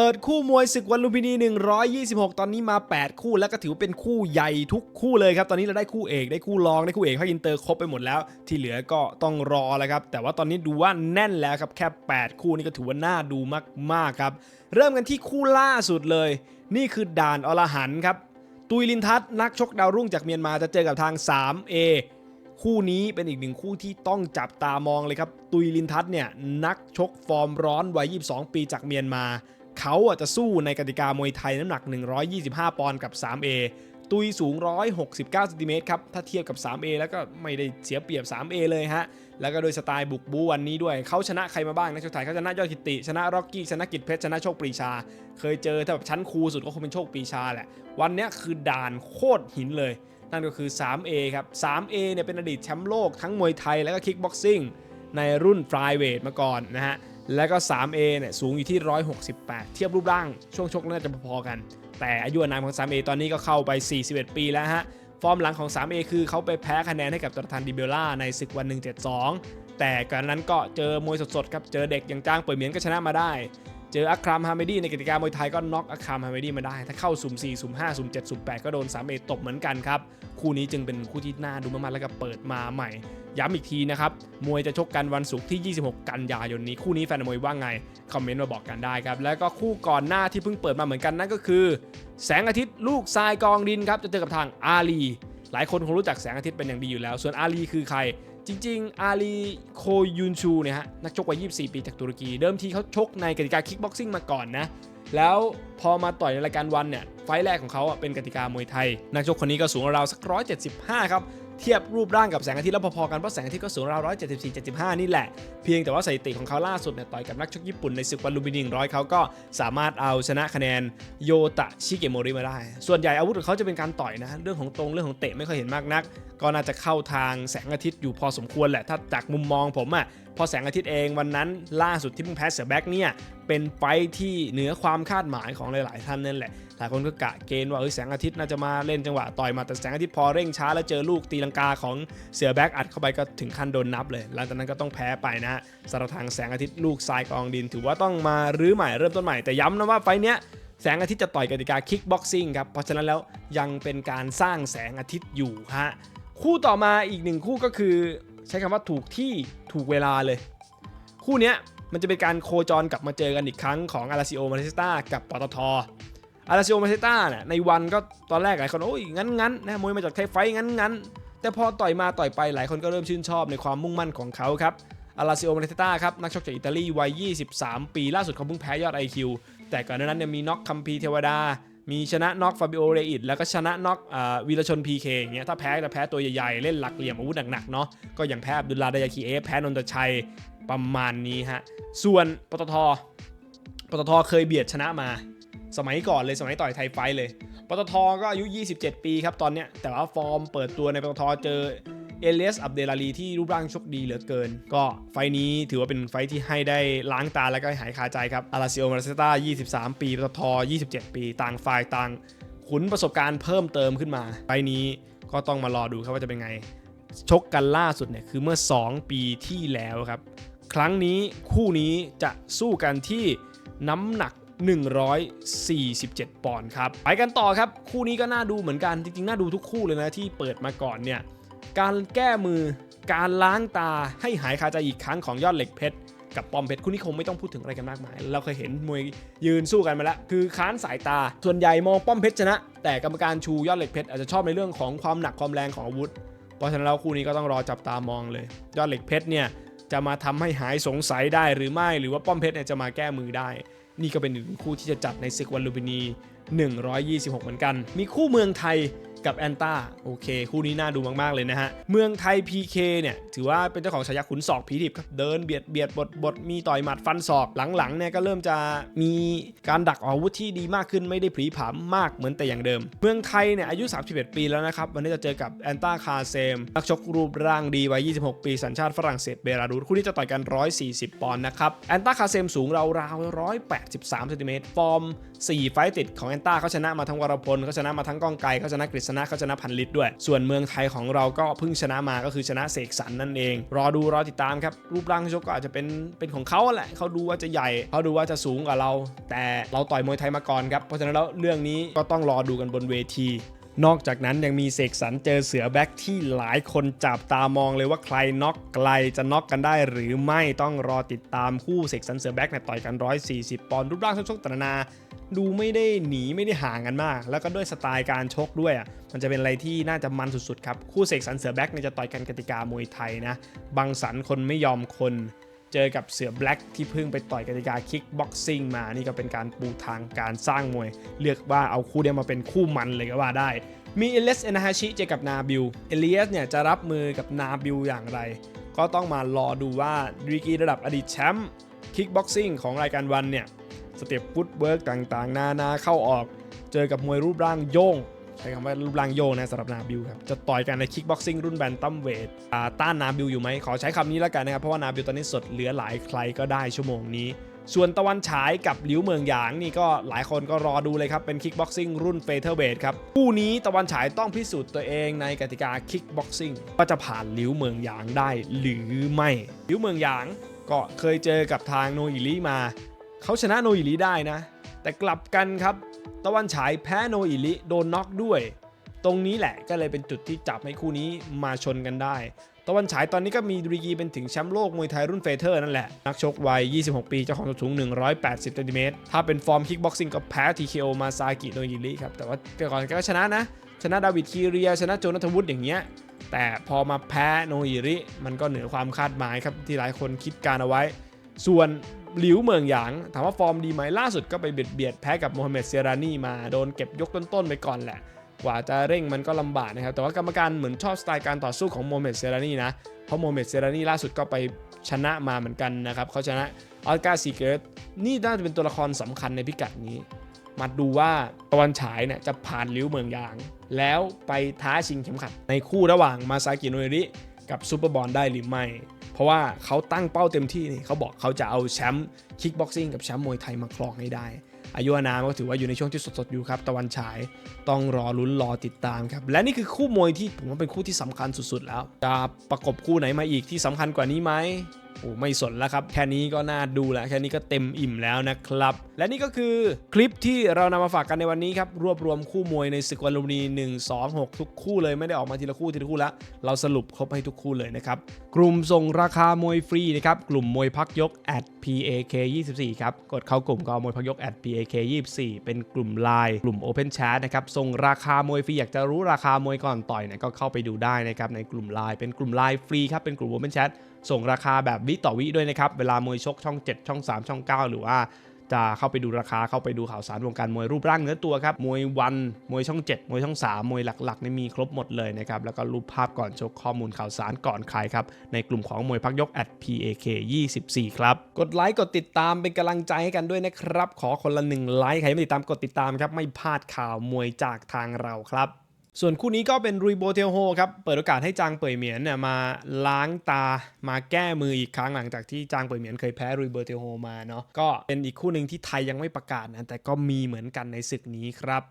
เปิดคู่มวยศึกวันลุมพินี 126 ตอนนี้มา 8 คู่แล้วก็ถือเป็นคู่ใหญ่ทุกคู่เลยครับ ตอนนี้เราได้คู่เอกได้คู่รองได้คู่เอกภาคอินเตอร์ครบไปหมดแล้ว ที่เหลือก็ต้องรอแล้วครับ แต่ว่าตอนนี้ดูว่าแน่นแล้วครับแค่ 8 คู่นี่ก็ถือว่าน่าดูมากๆครับ เริ่มกันที่คู่ล่าสุดเลย นี่คือด่านอรหันครับ ตุยลินทัศน์นักชกดาวรุ่งจากเมียนมาจะเจอกับทาง 3A คู่นี้เป็นอีกหนึ่งคู่ที่ต้องจับตามองเลยครับ ตุยลินทัศน์เนี่ยนักชกฟอร์มร้อนวัย 22 ปีจากเมียนมา เขาจะสู้ในกติกามวยไทยน้ำหนัก 125 ปอนด์กับ 3A ตุยสูง 169ซนติเมตรครับ ถ้าเทียบกับ 3A แล้วก็ไม่ได้เสียเปรียบ 3A เลยฮะ แล้วก็โดยสไตล์บุกบูวันนี้ด้วย เขาชนะใครมาบ้างนักชกไทยเขาชนะยอดกิติ ชนะร็อกกี้ ชนะกิจเพชร ชนะโชคปรีชา เคยเจอถ้าแบบชั้นครูสุดก็คงเป็นโชคปรีชาแหละ วันนี้คือด่านโคตรหินเลย นั่นก็คือ 3A ครับ 3A เนี่ยเป็นอดีตแชมป์โลกทั้งมวยไทยแล้วก็คิกบ็อกซิ่งในรุ่นฟลายเวทมาก่อนนะฮะ แล้วก็ 3A เนี่ยสูงอยู่ที่ 168 เทียบรูปร่างช่วงชกน่าจะพอๆกัน แต่อายุอานามของ 3A ตอนนี้ก็เข้าไป 41 ปีแล้วฮะ ฟอร์มหลังของ 3A คือเขาไปแพ้คะแนนให้กับจอร์แดนดิเบลล่าในศึกวัน 172 แต่ก่อนนั้นก็เจอมวยสดๆครับ เจอเด็กอย่างจ้างเปิดเหมียนก็ชนะมาได้ เจออัครามฮาเมดีในกติกามวยไทยก็น็อกอัครามฮาเมดีมาได้ ถ้าเข้าสุ่ม4สุ่ม5สุ่ม7สุ่ม8ก็โดน 3A ตบเหมือนกันครับ คู่นี้จึงเป็นคู่ที่น่าดูมากๆแล้วก็เปิดมาใหม่ ย้ำอีกทีนะครับ มวยจะชกกันวันศุกร์ที่ 26 กันยายนนี้ คู่นี้แฟนมวยว่าไง คอมเมนต์มาบอกกันได้ครับ แล้วก็คู่ก่อนหน้าที่เพิ่งเปิดมาเหมือนกันนั่นก็คือ แสงอาทิตย์ลูกทรายกองดินครับจะเจอกับทางอาลี หลายคนคงรู้จักแสงอาทิตย์เป็นอย่างดีอยู่แล้ว ส่วนอาลีคือใคร จริง ๆ อาลีโคยุนชูเนี่ยฮะนักชกวัย 24 ปีจากตุรกี เดิมทีเขาชกในกติกาคิกบ็อกซิ่งมาก่อนนะ แล้วพอมาต่อยในรายการวันเนี่ย ไฟแรกของเขาอะเป็นกติกามวยไทย นักชกคนนี้ก็สูงราวๆสัก 175 ครับ เทียบรูปร่างกับแสงอาทิตย์แล้วพอๆกันเพราะแสงอาทิตย์ก็สูงราว174 75 นี่แหละ เพียงแต่ว่าสถิติของเขาล่าสุดเนี่ยต่อยกับนักชกญี่ปุ่นในศึกวันลุมพินี100เขาก็สามารถเอาชนะคะแนนโยตะชิเกโมริมาได้ ส่วนใหญ่อาวุธของเขาจะเป็นการต่อยนะ เรื่องของตรงเรื่องของเตะไม่ค่อยเห็นมากนัก ก็น่าจะเข้าทางแสงอาทิตย์อยู่พอสมควรแหละถ้าจากมุมมองผมอะ่ะ พอแสงอาทิตย์เองวันนั้นล่าสุดที่เพิ่งแพ้เสือแบ็กเนี่ยเป็นไฟที่เหนือความคาดหมายของหลาย ๆ ท่านนั่นแหละหลายคนก็กะเกณฑ์ว่าเอ้ยแสงอาทิตย์น่าจะมาเล่นจังหวะต่อยมาแต่แสงอาทิตย์พอเร่งช้าแล้วเจอลูกตีลังกาของเสือแบ็กอัดเข้าไปก็ถึงขั้นโดนนับเลย หลังจากนั้นก็ต้องแพ้ไปนะฮะสำหรับทางแสงอาทิตย์ลูกทรายกองดิน ถือว่าต้องมารื้อใหม่เริ่มต้นใหม่แต่ย้ำนะว่าไฟเนี้ยแสงอาทิตย์จะต่อยกติกาคิกบ็อกซิ่งครับเพราะฉะนั้นแล้วยังเป็นการสร้างแสงอาทิตย์อยู่ฮะคู่ต่อมาอีกหนึ่งคู่ก็คือ ใช้คำว่าถูกที่ถูกเวลาเลย คู่เนี้ยมันจะเป็นการโคจรกลับมาเจอกันอีกครั้งของอาราซิโอมาเซตากับปตทอาราซิโอมาเซตาเนี่ยในวันก็ตอนแรกหลายคนโอ้ยงั้นงั้นนะมวยมาจากไทยไฟงั้นงั้นแต่พอต่อยมาต่อยไปหลายคนก็เริ่มชื่นชอบในความมุ่งมั่นของเขาครับอาราซิโอมาเตต้าครับนักชกจากอิตาลีวัย 23 ปี ล่าสุดเขาเพิ่งแพ้ยอด IQ แต่ก่อนหน้านั้นเนี่ยมีน็อกคัมพีเทวดา มีชนะน็อกฟาบิโอเรอิดแล้วก็ชนะน็อกวีรชน PK อย่างเงี้ยถ้าแพ้จะแพ้ตัวใหญ่ๆ เล่นหลักเหลี่ยมอาวุธหนักๆเนาะก็อย่างแพ้อับดุลลาไดยาคีเอฟแพ้นนทชัยประมาณนี้ฮะส่วนปตทปตทเคยเบียดชนะมา สมัยก่อนเลยสมัยต่อยไทยไฟเลยปตทก็อายุ 27 ปีครับตอนเนี้ยแต่ว่าฟอร์มเปิดตัวในปตทเจอ เอเลียสอับเดลาลีที่รูปร่างชกดีเหลือเกิน ก็ไฟนี้ถือว่าเป็นไฟที่ให้ได้ล้างตาแล้วก็หายคาใจครับอาราซิโอมาราเซตา23 ปีปตท27 ปี ต่างฝ่ายต่างขุนประสบการณ์เพิ่มเติมขึ้นมา ไฟนี้ก็ต้องมารอดูครับว่าจะเป็นไง ชกกันล่าสุดเนี่ยคือเมื่อ 2 ปีที่แล้วครับ ครั้งนี้คู่นี้จะสู้กันที่น้ำหนัก147 ปอนด์ครับ ไปกันต่อครับ คู่นี้ก็น่าดูเหมือนกัน จริงๆ น่าดูทุกคู่เลยนะที่เปิดมาก่อนเนี่ย การแก้มือ การล้างตาให้หายคาใจอีกครั้งของยอดเหล็กเพชรกับปอมเพชรคู่นี้คงไม่ต้องพูดถึงอะไรกันมากมาย เราเคยเห็นมวยยืนสู้กันมาแล้ว คือค้านสายตา ส่วนใหญ่มองป้อมเพชรชนะ แต่กรรมการชูยอดเหล็กเพชรอาจจะชอบในเรื่องของความหนักความแรงของอาวุธ เพราะฉะนั้นแล้วคู่นี้ก็ต้องรอจับตามองเลย ยอดเหล็กเพชรเนี่ยจะมาทำให้หายสงสัยได้หรือไม่ หรือว่าป้อมเพชรเนี่ยจะมาแก้มือได้ นี่ก็เป็นหนึ่งคู่ที่จะจัดในศึกวันลุมพินี 126 เหมือนกัน มีคู่เมืองไทย กับแอนตาโอเค คู่นี้น่าดูมาก ๆ เลยนะฮะ เมืองไทย PK เนี่ย ถือว่าเป็นเจ้าของฉายาขุนศอกผีดิบครับ เดินเบียดเบียดบดบดมีต่อยหมัดฟันศอกหลังๆเนี่ยก็เริ่มจะมีการดักอาวุธที่ดีมากขึ้นไม่ได้ผีผามมากเหมือนแต่อย่างเดิม เมืองไทยเนี่ยอายุ 31 ปีแล้วนะครับ วันนี้จะเจอกับแอนตาคาเซมนักชกรูปร่างดีวัย 26 ปีสัญชาติฝรั่งเศสเบลารุสคู่นี้จะต่อยกัน 140 ปอนด์นะครับแอนตาคาเซมสูงราวๆ183เซนติเมตรฟอร์ม 4 ไฟต์ติดของแอนตาเขาชนะมาทั้งวรพลเขาชนะมาทั้งก้องไกรเขาชนะกฤษณนะเขาชนะพันลิตรด้วย ส่วนเมืองไทยของเราก็เพิ่งชนะมาก็คือชนะเสกสรรนั่นเอง รอดูรอติดตามครับ รูปร่างชกก็อาจจะเป็นเป็นของเขาแหละเขาดูว่าจะใหญ่เขาดูว่าจะสูงกว่าเรา แต่เราต่อยมวยไทยมาก่อนครับเพราะฉะนั้นแล้วเรื่องนี้ก็ต้องรอดูกันบนเวที นอกจากนั้นยังมีเสกสรรเจอเสือแบ็กที่หลายคนจับตามองเลยว่าใครน็อกไกลจะน็อกกันได้หรือไม่ต้องรอติดตามคู่เสกสรรเสือแบ็กเนี่ยต่อยกัน 140 ปอนด์รูปร่างชกๆตนานา ดูไม่ได้หนีไม่ได้ห่างกันมาก แล้วก็ด้วยสไตล์การชกด้วยอะมันจะเป็นอะไรที่น่าจะมันสุดๆครับคู่เสกสรรเสือแบ็กเนี่ยจะต่อยกันกติกามวยไทยนะบังสันคนไม่ยอมคน เจอกับเสือแบล็กที่เพิ่งไปต่อยกติกาคิกบ็อกซิ่งมา นี่ก็เป็นการปูทางการสร้างมวยเลือกว่าเอาคู่เนี้ยมาเป็นคู่มันเลยก็ว่าได้ มีเอเลสเอนาฮาชิเจอกับนาบิล เอเลียสเนี่ยจะรับมือกับนาบิลอย่างไร ก็ต้องมารอดูว่าดีกีระดับอดีตแชมป์คิกบ็อกซิ่งของรายการวันเนี่ย สเต็ปฟุตเวิร์กต่างๆ นานาเข้าออก เจอกับมวยรูปร่างโยง ใช้คำว่ารูปร่างโยงนะสำหรับนาบิลครับ จะต่อยกันในคิกบ็อกซิ่งรุ่นแบนตัมเวทต้านนาบิลอยู่ไหม ขอใช้คำนี้แล้วกันนะครับ เพราะว่านาบิลตอนนี้สดเหลือหลายใครก็ได้ชั่วโมงนี้ส่วนตะวันฉายกับหลิวเมืองหยางนี่ก็หลายคนก็รอดูเลยครับ เป็นคิกบ็อกซิ่งรุ่นเฟเธอร์เวทครับ คู่นี้ตะวันฉายต้องพิสูจน์ตัวเองในกติกาคิกบ็อกซิ่งว่าจะผ่านหลิวเมืองหยางได้หรือไม่หลิวเมืองหยางก็เคยเจอกับทางโนอิลิมา เขาชนะโนอิลิได้นะ แต่กลับกันครับ ตะวันฉายแพ้โนอิลิโดนน็อกด้วย ตรงนี้แหละก็เลยเป็นจุดที่จับให้คู่นี้มาชนกันได้ ตะวันฉายตอนนี้ก็มีดีกีเป็นถึงแชมป์โลกมวยไทยรุ่นเฟเธอร์นั่นแหละ นักชกวัย 26 ปีเจ้าของตัวสูง 180เซนติเมตรถ้าเป็นฟอร์มคิกบ็อกซิ่งก็แพ้ TKO มาซากิโนอิลิครับแต่ว่าก่อนก็ชนะนะ ชนะดาวิดคีเรียชนะโจนาธวุฒิอย่างเงี้ยแต่พอมาแพ้โนอิริ มันก็เหนือความคาดหมายครับที่หลายคนคิดการเอาไว้ ส่วน หลิวเมืองหยาง ถามว่าฟอร์มดีไหมล่าสุดก็ไปเบียดเบียดแพ้กับโมฮัมเหม็ดเซรานีมาโดนเก็บยกต้นๆไปก่อนแหละ กว่าจะเร่งมันก็ลำบากนะครับ แต่ว่ากรรมการเหมือนชอบสไตล์การต่อสู้ของโมฮัมเหม็ดเซรานีนะ เพราะโมฮัมเหม็ดเซรานีล่าสุดก็ไปชนะมาเหมือนกันนะครับเขาชนะออสการ์ซีเกิร์ตนี่น่าจะเป็นตัวละครสำคัญในพิกัดนี้ มาดูว่าตะวันฉายเนี่ยจะผ่านลิ้วเมืองยาง แล้วไปท้าชิงเข็มขัดในคู่ระหว่างมาซากิโนริกับซูเปอร์บอลได้หรือไม่ เพราะว่าเขาตั้งเป้าเต็มที่นี่เขาบอกเขาจะเอาแชมป์คิกบ็อกซิ่งกับแชมป์มวยไทยมาครองให้ได้ อายุอนามก็ถือว่าอยู่ในช่วงที่สดๆอยู่ครับ ตะวันฉายต้องรอลุ้นรอติดตามครับ และนี่คือคู่มวยที่ผมว่าเป็นคู่ที่สำคัญสุดๆแล้ว จะประกบคู่ไหนมาอีกที่สำคัญกว่านี้ไหม โอ้ไม่สนแล้วครับ แค่นี้ก็น่าดูแล้ว แค่นี้ก็เต็มอิ่มแล้วนะครับ และนี่ก็คือคลิปที่เรานำมาฝากกันในวันนี้ครับ รวบรวมคู่มวยในศึกวันลุมพินี1 2 6 ทุกคู่เลยไม่ได้ออกมาทีละคู่ทีละคู่แล้ว เราสรุปครบให้ทุกคู่เลยนะครับ กลุ่มส่งราคามวยฟรีนะครับ กลุ่มมวยพักยก at pak 24ครับ กดเข้ากลุ่มก็มวยพักยก at pak 24เป็นกลุ่มไลน์กลุ่ม open chat นะครับ ส่งราคามวยฟรีอยากจะรู้ราคามวยก่อนต่อยเนี่ยก็เข้าไปดูได้นะครับในกลุ่มไลน์เป็นกลุ่มไลน์ฟรีครับเป็นกลุ่ม open chat ส่งราคาแบบวิต่อวิด้วยนะครับ เวลามวยชกช่อง 7 ช่อง 3 ช่อง 9 หรือว่าจะเข้าไปดูราคาเข้าไปดูข่าวสารวงการมวยรูปร่างเนื้อตัวครับ มวยวัน มวยช่อง 7 มวยช่อง 3 มวยหลักๆนี่มีครบหมดเลยนะครับ แล้วก็รูปภาพก่อนชกข้อมูลข่าวสารก่อนใครครับ ในกลุ่มของมวยพักยก at pak 24ครับ กดไลค์ กดติดตามเป็นกำลังใจให้กันด้วยนะครับ ขอคนละหนึ่งไลค์ใครไม่ติดตามกดติดตามครับไม่พลาดข่าวมวยจากทางเราครับ ส่วนคู่นี้ก็เป็นรุยโบเทลโฮครับเปิดโอกาสให้จางเป่ยเหมียนเนี่ยมาล้างตามาแก้มืออีกครั้งหลังจากที่จางเป่ยเหมียนเคยแพ้รุยโบเทลโฮมาเนาะก็เป็นอีกคู่หนึ่งที่ไทยยังไม่ประกาศนะแต่ก็มีเหมือนกันในศึกนี้ครับ